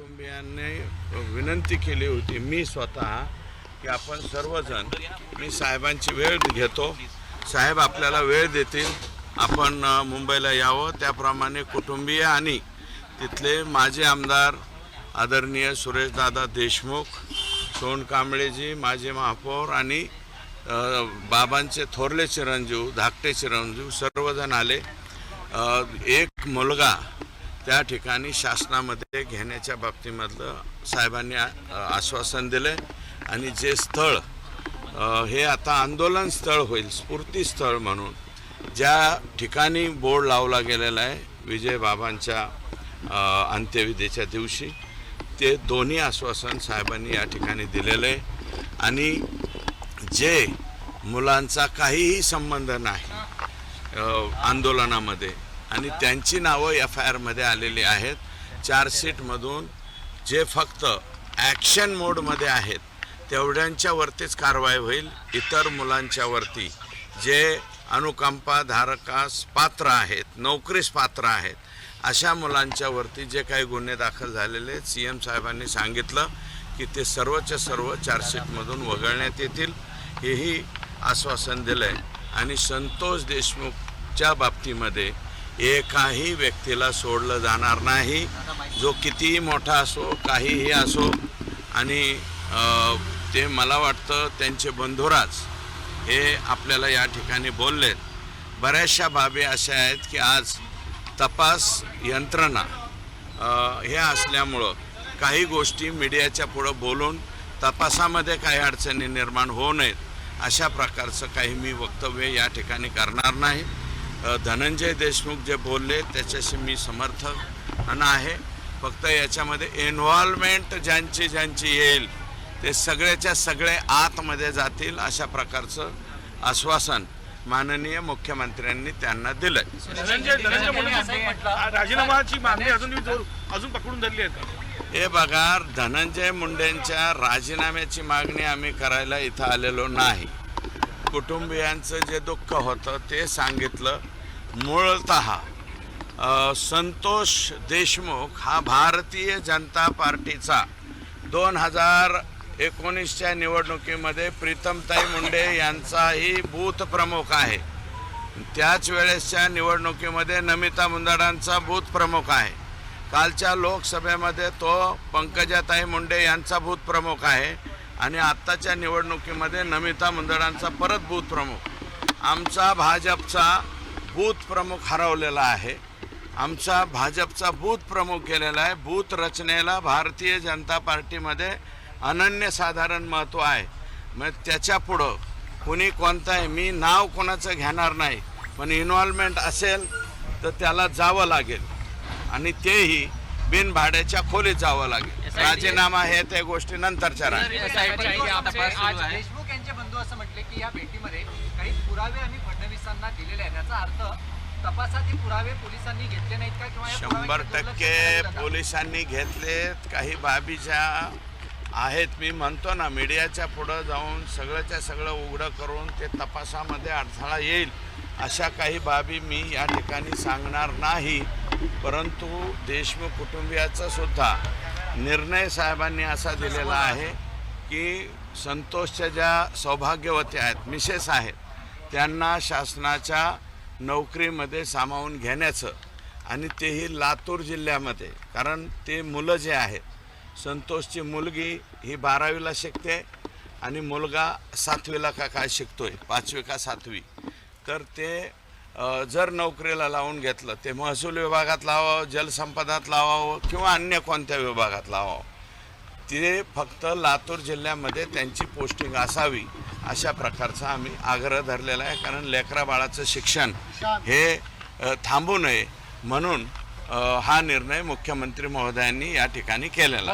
कुटुंबियांनी विनंती केली होती मी स्वतः की आपण सर्वजण मी साहेबांची वेळ घेतो. साहेब आपल्याला वेळ देतील. आपण मुंबईला यावं. त्याप्रमाणे कुटुंबीय आणि तिथले माजी आमदार आदरणीय सुरेशदादा देशमुख सोन कांबळेजी माजी महापौर आणि बाबांचे थोरले चिरंजीव धाकटे चिरंजीव सर्वजण आले. एक मुलगा त्या ठिकाणी शासनामध्ये घेण्याच्या बाबतीमधलं साहेबांनी आ- आश्वासन दिलं आणि जे स्थळ हे आता आंदोलन स्थळ होईल स्फूर्तीस्थळ म्हणून ज्या ठिकाणी बोर्ड लावला गेलेला आहे विजय बाबांच्या अंत्यविधीच्या दिवशी ते दोन्ही आश्वासन साहेबांनी या ठिकाणी दिलेलं आहे. आणि जे मुलांचा काहीही संबंध नाही आंदोलनामध्ये आणि त्यांची नावं एफ आय आरमध्ये आलेली आहेत. चार्जशीटमधून जे फक्त ॲक्शन मोडमध्ये आहेत तेवढ्यांच्यावरतीच कारवाई होईल. इतर मुलांच्यावरती जे अनुकंपा धारकास पात्र आहेत नोकरीस पात्र आहेत अशा मुलांच्यावरती जे काही गुन्हे दाखल झालेले आहेत सी एम साहेबांनी सांगितलं की ते सर्वच्या सर्व चार्जशीटमधून वगळण्यात येतील. हेही आश्वासन दिलं आहे आणि संतोष देशमुखच्या बाबतीमध्ये एकाही व्यक्तीला सोडलं जाणार नाही. जो कितीही मोठा असो काहीही असो आणि ते मला वाटतं त्यांचे बंधुराज हे आपल्याला या ठिकाणी बोललेत. बऱ्याचशा बाबी अशा आहेत की आज तपास यंत्रणा हे असल्यामुळं काही गोष्टी मीडियाच्या पुढं बोलून तपासामध्ये काही अडचणी निर्माण होऊ नयेत अशा प्रकारचं काही मी वक्तव्य या ठिकाणी करणार नाही. धनंजय देशमुख जे बोलले त्याच्याशी मी समर्थन आहे. फक्त याच्यामध्ये इन्व्हॉल्वमेंट ज्यांची ज्यांची येईल ते सगळ्याच्या सगळे आतमध्ये जातील अशा प्रकारचं आश्वासन माननीय मुख्यमंत्र्यांनी त्यांना दिलंय. धनंजय धनंजय मुंडे राजीनामाची मागणी अजून अजून पकडून धरली आहे. का हे बघा धनंजय मुंडेंच्या राजीनाम्याची मागणी आम्ही करायला इथं आलेलो नाही. कुटुंबियांचं जे दुःख होतं ते सांगितलं. मूळत संतोष देशमुख हा भारतीय जनता पार्टीचा दोन हजार एकोणीसच्या निवडणुकीमध्ये प्रीतमताई मुंडे यांचाही बूथ प्रमुख आहे. त्याच वेळेसच्या निवडणुकीमध्ये नमिता मुंदडांचा बूथ प्रमुख आहे. कालच्या लोकसभेमध्ये तो पंकजाताई मुंडे यांचा बूथ प्रमुख आहे. आणि आत्ताच्या निवडणुकीमध्ये नमिता मुंदडांचा परत बूथ प्रमुख. आमचा भाजपचा बूथ प्रमुख हरवलेला आहे. आमचा भाजपचा बूथ प्रमुख केलेला आहे. बूथ रचनेला भारतीय जनता पार्टीमध्ये अनन्यसाधारण महत्त्व आहे. मग त्याच्या पुढं कुणी कोणतं आहे मी नाव कोणाचं घेणार नाही. पण इन्व्हॉल्वमेंट असेल तर त्याला जावं लागेल. आणि तेही बिनभाड्याच्या खोलीत जावं लागेल. राजीनामा हे त्या गोष्टी नंतरच्या राहतील आज देशमुख यांचे बंधू असं म्हटले की या भेटीमध्ये काही पुरावे आम्ही फडणवीसांना दिलेले आहेत. याचा अर्थ तपासात पुरावे पोलिसांनी घेतले नाहीत का किंवा या शंभर टक्के? पोलिसांनी घेतलेत. काही बाबी ज्या आहेत मी म्हणतो ना मीडियाच्या पुढं जाऊन सगळंच्या सगळं उघडं करून ते तपासामध्ये अडथळा येईल अशा काही बाबी मी या ठिकाणी सांगणार नाही. परंतु देशमुख कुटुंबियाचा सुद्धा निर्णय साहेबांनी असा दिलेला आहे की संतोषच्या ज्या सौभाग्यवती आहेत मिसेस आहेत त्यांना शासनाच्या नोकरीमध्ये सामावून घेण्याचं आणि तेही लातूर जिल्ह्यामध्ये कारण ते मुलं जे आहेत संतोषची मुलगी ही बारावीला शिकते आणि मुलगा सातवीला का काय शिकतो आहे पाचवी का सातवी तर ते जर नोकरीला लावून घेतलं ते महसूल विभागात लावावं जलसंपदात लावावं किंवा अन्य कोणत्या विभागात लावावं? ते फक्त लातूर जिल्ह्यामध्ये त्यांची पोस्टिंग असावी अशा प्रकारचा आम्ही आग्रह धरलेला आहे. कारण लेकरा बाळाचं शिक्षण हे थांबू नये म्हणून हा निर्णय मुख्यमंत्री महोदयांनी या ठिकाणी केलेला